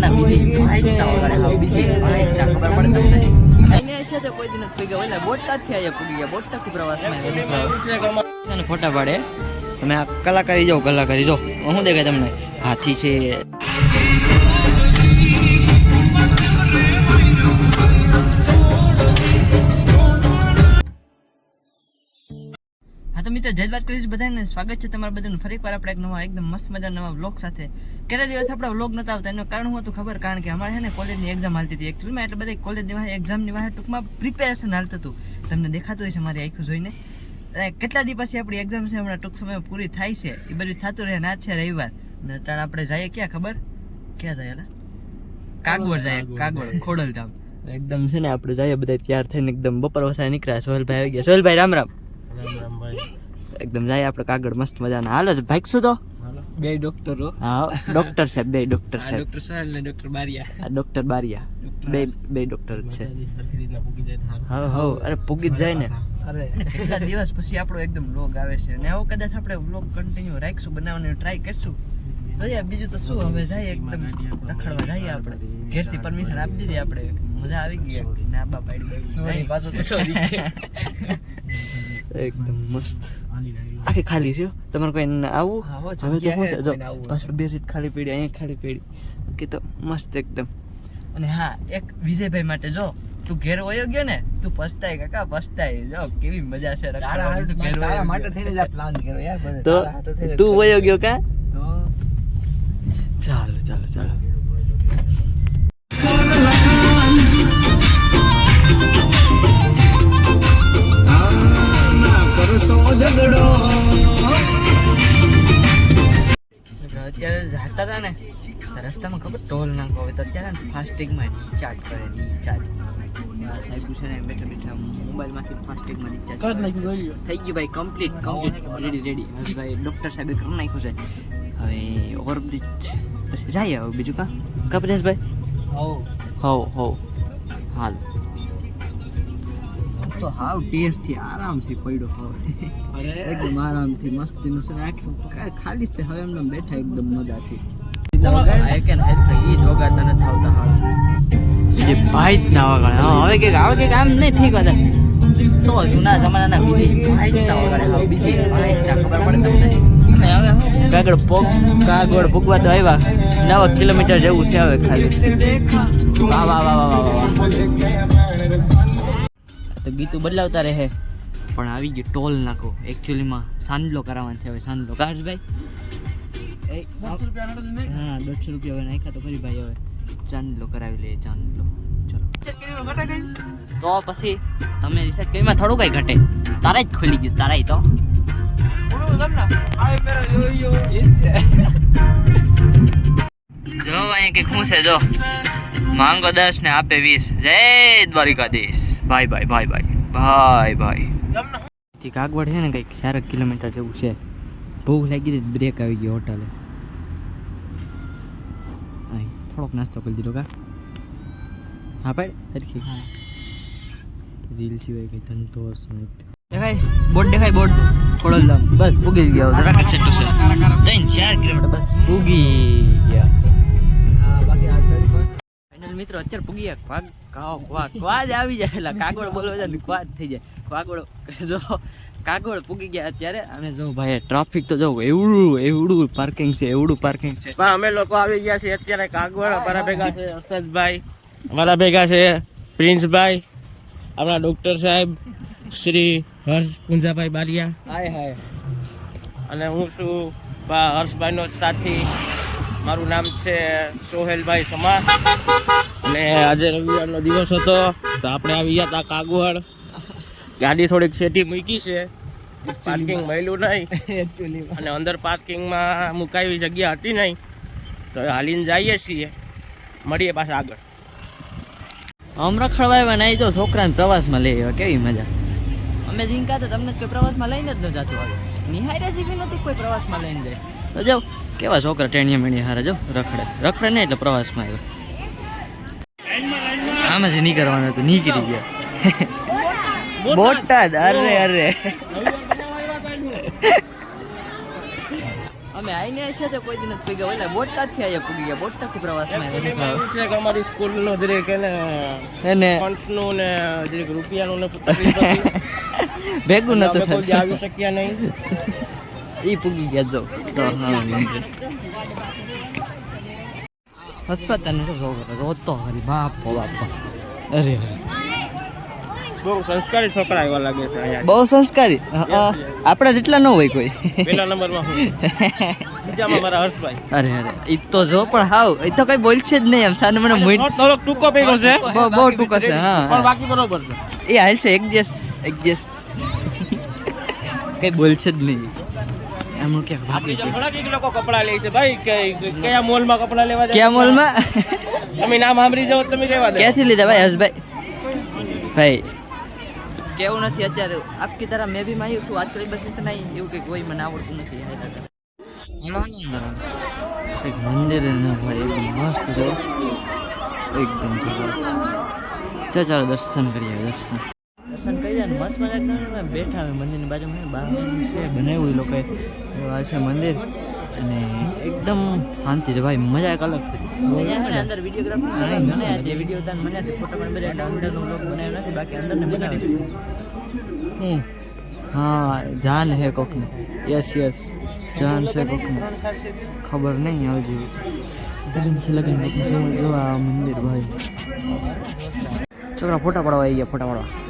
નાના બીજી ભાઈના વગાડે હા બીજી ના ખબર પડે તમને? એને છે તો કોઈ દિન નથી પગ્યા ઓલા બોટાદથી આયા પૂગી ગયા. બોટાદથી પ્રવાસમાં ફોટા પાડે. તમે આ કલાકારી જાઓ કલાકારી જો શું દેખાય તમને. હાથી છે. તો મિત્રો જય વાત કરીશ બધાને. સ્વાગત છે તમારા બધાનું. ફરી એકવાર આપણે એક નવા એકદમ મસ્ત મજા નવા વ્લોગ સાથે. કેટલા દિવસ આપણા વ્લોગ નતા આવતા? એનું કારણ હું હતું ખબર? કારણ કે અમારે છે ને કોલેજની એક્ઝામ હાલતી હતી. એકચ્યુઅલમાં એટલે બધા કોલેજની વાહે એક્ઝામની વાહે ટૂંકમાં પ્રિપેરેશન હાલતું હતું. તમને દેખાતું છે મારી આખું જોઈને. કેટલા દિવસ પછી આપણી એક્ઝામ છે હમણાં ટૂંક સમયમાં પૂરી થાય છે? એ બધું થતું રહે ના છે રવિવાર. અને અટાણે આપણે જઈએ ક્યાં ખબર? ક્યાં જાય? કાગવડ જાય કાગવડ. ખોડલધામ. એકદમ છે ને આપણે જઈએ બધા તૈયાર થઈને એકદમ બપોર વસાય નીકળ્યા. સોહેલભાઈ આવી ગયા. સોહેલભાઈ રામ રામ. એકદમ જાય આપણે કાગળ મસ્ત મજાના. હાલો જ ભાગશું તો? બે ડોક્ટરો હા. ડોક્ટર સાહેબ બે ડોક્ટર સાહેબ. ડોક્ટર સાહેબ ને ડોક્ટર બારિયા. આ ડોક્ટર બારિયા. બે બે ડોક્ટર છે. હા હા અરે પૂગી જ જાય ને. અરે કેટલા દિવસ પછી આપણો એકદમ વ્લોગ આવે છે? અને આવો કદાચ આપણે વ્લોગ કન્ટિન્યુ રાખશું બનાવવાની ટ્રાય કરશું. જોઈએ બીજું તો શું હવે જાય એકદમ રખડવા જઈએ આપણે. ઘેરથી પરમિશન આપી દીધી આપણે. મજા આવી ગઈ. ના બાપા સોરી પાછો તો sorry. એકદમ મસ્ત આખી ખાલી છે હો. તમારે કોઈ આવું હા, હો, હવે તો છે જો. પાછળ બે સીટ ખાલી પડી અહીંયા ખાલી પડી કે તો મસ્ત એકદમ અને હા એક વિજયભાઈ માટે જો તું ઘેર વયો ગયો ને તું પસ્તાય કાકા પસ્તાય જો કેવી મજા છે તારા માટે. થઈને જ પ્લાન કર્યો યાર તો તું વયો ગયો કા તો ચાલો ચાલો ચાલો અત્યારે હતા ને રસ્તામાં ખબર ટોલ નાખો હોય તો અત્યારે ને ફાસ્ટિંગમાં રિચાર્જ કરે રિચાર્જ સાહેબ છે ને બેઠા બેઠા મોબાઈલમાંથી ફાસ્ટિંગમાં રિચાર્જ. થઈ ગયું ભાઈ કમ્પ્લીટ કમ્પ્લીટ રેડી રેડી હવે ભાઈ ડૉક્ટર સાહેબે કરી નાખ્યું છે. હવે ઓવરબ્રિજ પછી જાય હવે બીજું કાં? કા પરેશભાઈ? હો હો હો હાલ. તો હાવ ટેસ્ટથી આરામથી પડ્યો હવે. અરે. એકદમ આરામથી મસ્તીનું છે. આખું ખાલી છે? હવે એમને બેઠા એકદમ મજાથી. કાગળ ભૂગવા તો આવ્યા. નવ કિલોમીટર જેવું છે હવે ખાલી. વાહ વાહ વાહ વાહ વાહ. તો ગીતું બદલાવતા રહે. પણ આવી ગયું ટોલ નાખો. એકચ્યુઅલીમાં સાંડલો કરાવવાનો છે હવે. સાંડલો. કાશભાઈ? એ હા દોઢસો રૂપિયા હવે નાખ્યા તો ખરી ભાઈ હવે. ચાંદલો કરાવી લઈએ ચાંદલો. ચલો. તો પછી તમે રિસર્ચ કરીમાં થોડું કઈ ઘટે. તારા જ ખુલી ગયું તારાય તો. જો અહીંયા કે શું છે જો. માંગો દસ ને આપે વીસ. જય દ્વારિકાધીશ. ભાઈ ભાઈ ભાઈ ભાઈ ભાઈ ભાઈ કાગવડ છે ને કંઈક ચારક કિલોમીટર જેવું છે. ભૂખ લાગી હતી બ્રેક આવી ગયો હોટલે થોડોક નાસ્તો કરી દીધો કા? હા ભાઈ સરખી હા. રીલ સિવાય કંઈ ધંધો દેખાય બોટ દેખાય બોટ. ખોડલધામ બસ પૂગી ગયો છે ચાર કિલોમીટર બસ પૂગી ગયા. મિત્રો અત્યારે પૂગી ગયા. ક્વાક કાવ ક્વાક ક્વાજ આવી જાય. એટલે કાગળ બોલો છે ક્વાજ થઈ જાય. કાગળ જો કાગળ પૂગી ગયા અત્યારે. અને જો ભાઈ ટ્રાફિક તો જો એવડું એવડું પાર્કિંગ છે એવડું પાર્કિંગ છે. પણ અમે લોકો આવી ગયા છીએ અત્યારે કાગળ. અમારા ભેગા છે હર્ષદભાઈ અમારા ભેગા છે પ્રિન્સભાઈ આપણા ડૉક્ટર સાહેબ શ્રી હર્ષ પુંજાભાઈ બારિયા હાય હાય. અને હું છું બા હર્ષભાઈનો સાથી. મારું નામ છે સોહેલભાઈ સમા અને આજે રવિવારનો દિવસ હતો તો આપણે આવી ગયા હતા કાગવડ ગાડી થોડીક સેટી મૂકી છે. પાર્કિંગ મળ્યું નહીં. એકચ્યુઅલી અને અંદર પાર્કિંગમાં મુકાવી જગ્યા હતી નહીં. તો હાલીને જઈએ છીએ. મળીએ પાછા આગળ. હમણાં ખળવાય નહીં તો છોકરાને પ્રવાસમાં લઈ આવ્યા કેવી મજા. અમે જીંકા તો તમને કોઈ પ્રવાસમાં લઈને જ ન જાતું આવે નિહાય રેસીપી નથી કોઈ પ્રવાસમાં લઈને જાય. તો કેવા છોકરા ટેણીયા મેણી હારે જો રખડે. રખડે નહીં એટલે પ્રવાસમાં આવ્યો. આમાં જ નહીં કરવાનું હતું નીકળી ગયા. બોટાદ અરે અરે. અમે આઈને છે તો કોઈ દિન નથી ગયા એટલે બોટાદથી આયા પૂગી ગયા. બોટાદથી પ્રવાસમાં Actually માં આવ્યા એવું છે કે અમારી સ્કૂલનો દરેક એને એને? ફંડ્સનું ને જરીક રૂપિયાનું ને ભેગું અમે નતું આવી શક્યા નહીં. ઈ પૂગી ગયા જો હસવા તને તો છોકરો રોતો હરી બાપો બાપા અરે અરે. બહુ સંસ્કારી છોકરા એવા લાગે છે અહીંયા. બહુ સંસ્કારી? આપણા જેટલા ન હોય કોઈ. પહેલા નંબરમાં બીજામાં મારા હર્ષભાઈ. અરે અરે. ઈ તો જો પણ હાવ એ તો કઈ બોલશે જ નહીં એમ. સાને મને મોઈ થોડોક ટૂંકો છે. બહુ બહુ ટૂંકો છે હા પણ બાકી બરોબર છે. એ હાલ છે એક દિવસ એક દિવસ કઈ બોલશે જ નહીં. એમનું કે થોડાક લોકો કપડા લે છે. ભાઈ કયા મોલમાં કપડા લેવા જાય? કયા મોલમાં? તમે નામ સાંભળી જાવ તમે કેવા દે. ક્યાંથી લીધા ભાઈ હર્ષભાઈ? ભાઈ કેવું નથી અત્યારે? આપ કે તારા મેં બી માયું શું વાત કરી? બસ ઇતના એવું કે કોઈ મને આવડતું નથી. એક મંદિર ભાઈ એકદમ મસ્ત છે. એકદમ સરસ ચાલો દર્શન કરીએ દર્શન. દર્શન કર્યા ને મસ્ત મજા બેઠા હોય મંદિરની બાજુમાં. બહાર છે બનાવ્યું એ લોકોએ આ છે મંદિર. અને એકદમ શાંતિ છે. ભાઈ મજા એક અલગ છે. અંદર વિડીયોગ્રાફી ઘણા હતી વીડિયો તાન મને ફોટો પણ બધા ડાઉનલોડ બ્લોગ બનાવ્યો નથી બાકી અંદર ને બનાવ્યો હા જાન હે કોકની. Yes yes. જાન છે કોકને. ખબર નહીં હવે જેવી લગન છે. લગન જો આ મંદિર ભાઈ. છોકરા ફોટા પાડવા આવી ગયા ફોટા પાડવા.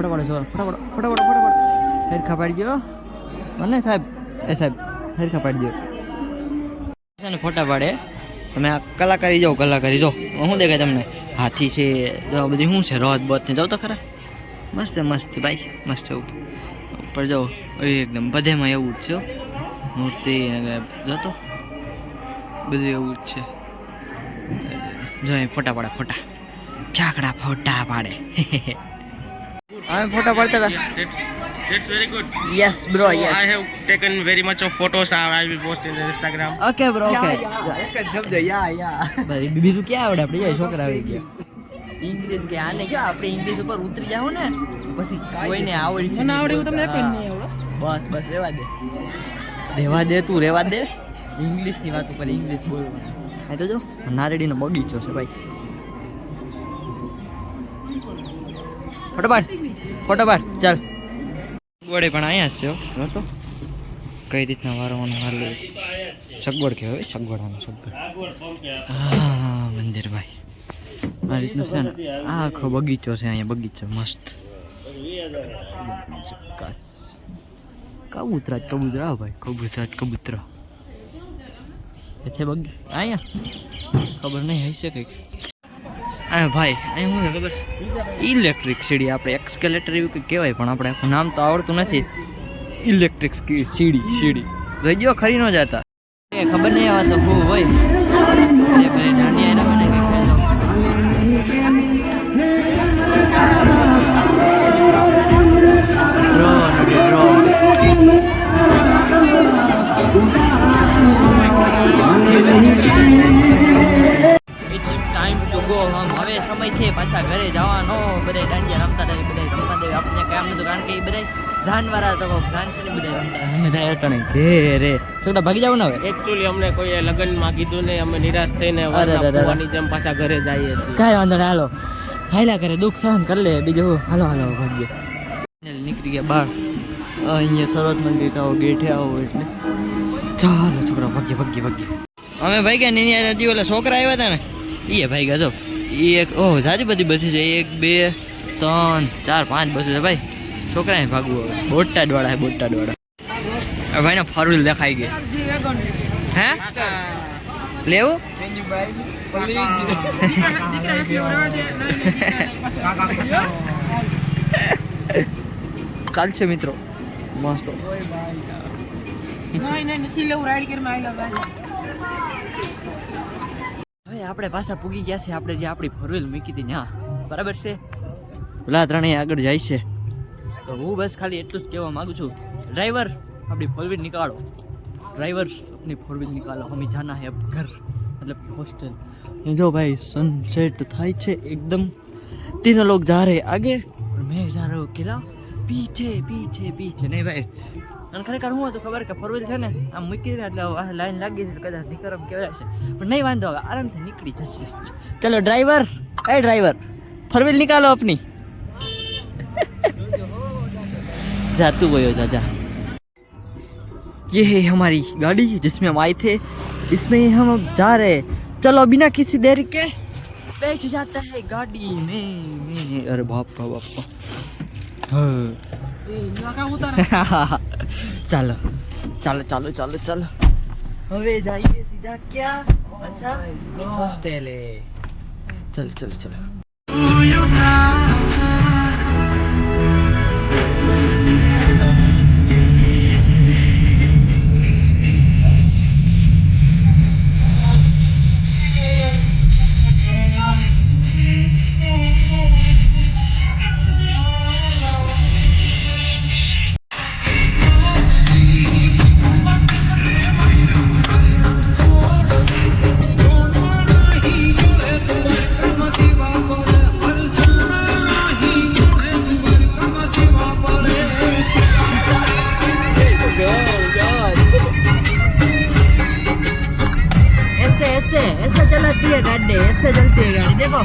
ફોટા પાડો ફટાફટ ફટાફટ ફટાફટ. હેરખા પાડી દો મને સાહેબ, એ સાહેબ, હેરખા પાડી ગયો છે ને ફોટા પાડે. તમે આ કલાકારી જાઓ, કલાકારી જો શું દેખાય તમને? હાથી છે બધી શું છે? રોત બોત ને જાઓ તો ખરા. મસ્ત મસ્ત, ભાઈ, મસ્ત છે ઉપર જાઓ. એકદમ બધેમાં એવું જ છે મૂર્તિ અને જો બધું એવું જ છે. જો અહીં ફોટા પાડે, ફોટા. ચાકડા ફોટા પાડે. અમે ફોટા પડતા હતા. It's very good yes bro yes I have taken very much of photos I will post in Instagram Instagram. Okay bro okay એક જ શબ્દ યા યા ભાઈ બીજું ક્યાં આવડે? આપણે જાય છોકરા આવી ગયા? ઇંગ્લિશ કે આને કયો? આપણે ઇંગ્લિશ ઉપર ઉતરી જાવ ને પછી કોઈને આવડી મને આવડે એવું તમને કઈ નહીં આવડે. બસ બસ રેવા દે. રેવા દે તું રેવા દે. ઇંગ્લિશની ઉપર ઇંગ્લિશ બોલવાનું. હા તો જો નારેડીનો બગીચો છે ભાઈ. ફોટો પાડ ચાલ. સગવડે પણ અહીંયા છે હો. તો. કઈ રીતના વારવાનું હાલ? સગવડ કહેવાય સગવડવાનું સગવડ હા મંદિર ભાઈ આ રીતનું છે ને, આખો બગીચો છે, અહીંયા બગીચો, મસ્ત. કબૂતરા કબૂતરા ભાઈ, કબૂતરા કબૂતરા. છે બગી અહીંયા ખબર નહીં, હશે કંઈક. આ ભાઈ અહીં શું છે ખબર? ઇલેક્ટ્રિક સીડી આપણે એક્સકેલેટર એવું કંઈક કહેવાય પણ આપણે આખું નામ તો આવડતું નથી. ઇલેક્ટ્રિક સીડી સીડી રહી ગયો ખરી ન જતા. એ ખબર નહીં આવે તો હું હોય. જે ભાઈ દાંડિયા રમે ને કે ખેલો ટાઈમ આમ હવે સમય છે પાછા ઘરે જવાનો. બધા દાંડિયા રમતા રહે બધા રમતા દે આપણને કામ નતું કારણ કે એ બધા જાનવાળા તો જાન છે ને બધા રમતા. અમે જાય અટાણે ઘેરે. છોકરા ભાગી જાવ ને હવે? Actually અમને કોઈએ લગ્નમાં કીધું નહીં. અમે નિરાશ થઈને અરે. જેમ પાછા ઘરે જઈએ છીએ. કાંઈ વાંધો નહીં હાલો. હાયલા કરે દુઃખ સહન કરી લે. બીજું હાલો હાલો ભાગ્ય. નીકળી ગયા બહાર અહીંયા સરસ મંદિર આવો ગેઠે આવો એટલે. ચાલો છોકરા ભાગ્ય ભાગ્ય ભાગ્ય. અમે ભાઈ ગયા ને એની નદી ઓલા છોકરા આવ્યા હતા ને. એ ભાઈ ગયા એ એક, ઓહ સારી બધી બસી છે. એક, બે, ત્રણ, ચાર, પાંચ બસો છે ભાઈ. છોકરાને ભાગવું હવે. બોટાદ વાળા છે બોટાડવાળા ભાઈને ફોરવ્હીલ દેખાઈ ગઈ હે? લેવું? કાલ છે મિત્રો. મસ્ત. હવે આપણે પાછા પૂગી ગયા છે આપણે જે આપણી ફોર મૂકી હતી ત્યાં બરાબર છે? પેલા ત્રણેય આગળ જાય છે. તો હું બસ ખાલી એટલું જ કહેવા માગું છું. ડ્રાઈવર આપણી ફોર વ્હીલ નીકાળો. ડ્રાઈવર આપણી ફોર વ્હીલ નીકાળો. અમે જાના હે ઘર એટલે હોસ્ટેલ જો ભાઈ સનસેટ થાય છે એકદમ. તીન લોક જા રહે આગે. મેં જા રહ્યો કિલા रहा हूँ अकेला पीछे पीछे पीछे नहीं भाई અને ખરેખર હું હતું ખબર કે ફરવેલ છે ને આમ મૂકી દે એટલે લાઈન લાગી છે એટલે કદાચ નીકળમ કહેવાય છે પણ નહીં વાંધો હવે આરામથી નીકળી જશે ચલો ડ્રાઈવર એ ડ્રાઈવર ફરવેલ નિકાલો अपनी जा तू वही हो जा जा ये है हमारी गाड़ी जिसमें हम आए थे इसमें हम अब जा रहे हैं चलो बिना किसी देरी के बैठ जाता है गाड़ी में में अरे बाप रे बाप रे। हाँ। ચાલો. ચાલો ચાલો ચાલો ચાલો. હવે જઈએ સીધા ક્યાં? અચ્છા હોસ્ટેલે ચલો ચલો ચલો. है गाड़ी ऐसे चलती है गाड़ी देखो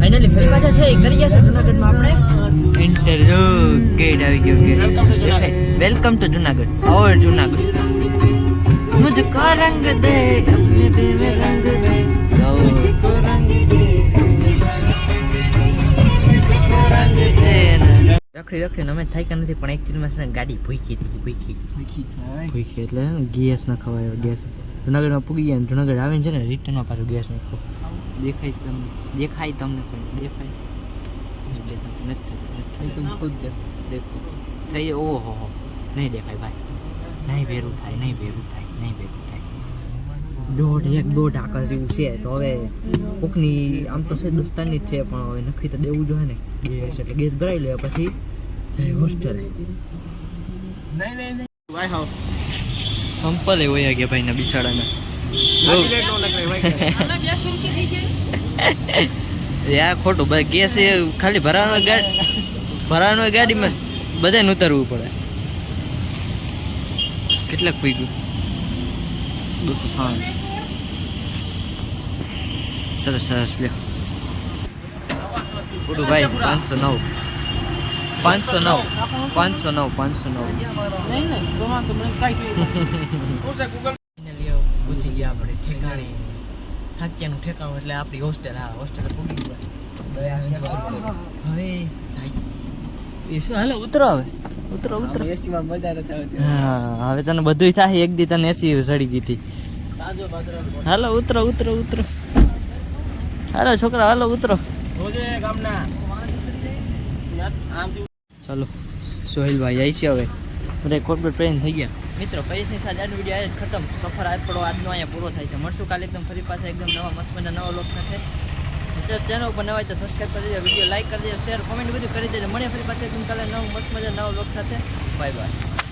ફાઇનલી ફરી પાછા છે કરી ગયા છે જુનાગઢમાં આપણે ઇન્ટર આવી ગયો ગેટ વેલકમ ટુ જુનાગઢ ઓર જુનાગઢ મુજકો રંગ દે अपने दिल में रंग दे मुझको અમે થાય કે નથી પણ એકચ્યુઅલીમાં છે ને ગાડી ભૂખી હતી ભૂખી ભૂખી એટલે ગેસ ન ખવાય ગેસ જુનાગઢમાં પૂગી ગયા જુનાગઢ આવીને છે ને રિટર્નમાં પાછું ગેસ દેખાય તમને દેખાય તમને દેખાય નથી દેખો થઈ ઓહો હો નહીં દેખાય ભાઈ નહીં ભેરું થાય નહીં ભેરું થાય નહીં ભેરું થાય દોઢ એક દોઢ આકાશ જેવું છે તો હવે કોકની આમ તો છે દોસ્તાની જ છે પણ હવે નક્કી તો દેવું જોઈએ ને ગેસ એટલે ગેસ ભરાઈ લે પછી જાય હોસ્ટેલ સંપલ એ હોય ગયા? ભાઈ ના બિચારાના યા ખોટું ભાઈ ગેસ એ ખાલી ભરાવાનો ગાડી ભરાવાનો ગાડીમાં બધાને ઉતારવું પડે. કેટલાક પી ગયું બસો સાઠ સરસ સરસ લ્યો. ખોટું ભાઈ પાંચસો નવ. પાંચસો નવ પાંચસો નવ પાંચસો નવ. પહોંચી ગયા આપણે ઠેકાણે. થાક્યાનું ઠેકાણું એટલે આપણી હોસ્ટેલ હા હોસ્ટેલ પૂગી ગયા. હવે જાય. એ શું હાલો ઉતરો હવે. ઉતરો ઉતરો. એસીમાં મજા નથી આવતી. હા હવે તને બધુંય થાય એક દી તને એસી સડી ગઈ હતી. હાલો ઉતરો ઉતરો ઉતરો. હાલો છોકરા હાલો ઉતરો. ચાલો સોહેલભાઈ જાય છે હવે. બધા કોર્પોરેટ ટ્રેન થઈ ગયા. મિત્રો પૈસા સાથે આજનો વીડિયો આજે ખતમ. સફર આજ પડો, આજનો અહીંયા પૂરો થાય છે. મળશું કાલે એકદમ ફરી પાસે એકદમ નવા મસ્ત મજા નવા લોક સાથે. ચેનલ ઉપર નવા તો સબસ્ક્રાઈબ કરી દેજો વીડિયો લાઇક કરી દેજો શેર કોમેન્ટ બધું કરી દેજો. મળીએ ફરી પાસે એકદમ કાલે નવું મસ્ત મજા નવા લોક સાથે. Bye bye